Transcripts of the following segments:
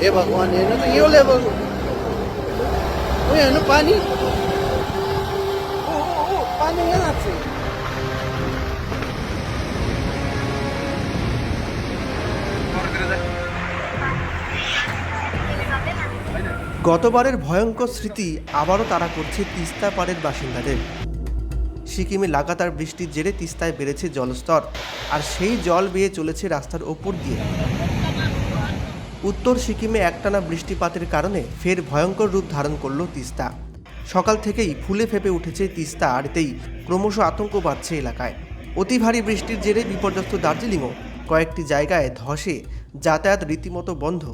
એ ભગવાન એને તો એવું গতবারের ভয়ঙ্কর স্মৃতি আবারও তারা করছে তিস্তা পাড়ের বাসিন্দাদের। সিকিমে লাগাতার বৃষ্টির জেরে তিস্তায় বেড়েছে জলস্তর, আর সেই জল বেয়ে চলেছে রাস্তার ওপর দিয়ে। উত্তর সিকিমে একটানা বৃষ্টিপাতের কারণে ফের ভয়ঙ্কর রূপ ধারণ করল তিস্তা। সকাল থেকেই ফুলে ফেপে উঠেছে তিস্তা, আর এতেই ক্রমশ আতঙ্ক বাড়ছে এলাকায়। অতি ভারী বৃষ্টির জেরে বিপর্যস্ত দার্জিলিংও কয়েকটি জায়গায় ধসে যাতায়াত রীতিমতো বন্ধ।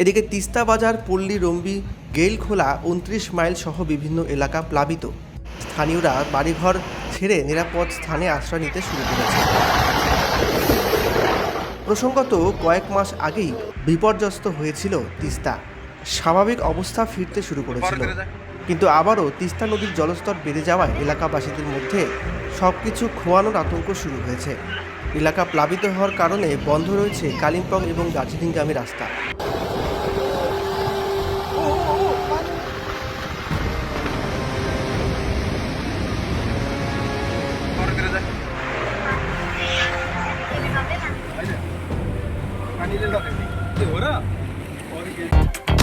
এদিকে তিস্তা বাজার, পল্লী, রম্বি, গেইলখোলা, উনত্রিশ মাইল সহ বিভিন্ন এলাকা প্লাবিত। স্থানীয়রা বাড়িঘর ছেড়ে নিরাপদ স্থানে আশ্রয় নিতে শুরু করেছে। প্রসঙ্গত, কয়েক মাস আগেই বিপর্যস্ত হয়েছিল তিস্তা। স্বাভাবিক অবস্থা ফিরতে শুরু করেছিল। কিন্তু আবারও তিস্তা নদীর জলস্তর বেড়ে যাওয়ায় এলাকাবাসীদের মধ্যে সব কিছু খোয়ানোর আতঙ্ক শুরু হয়েছে। এলাকা প্লাবিত হওয়ার কারণে বন্ধ রয়েছে কালিম্পং এবং দার্জিলিংগামী রাস্তা। ചെയ്തിട്ടുണ്ടോ ഓരോ ഓർക്കുക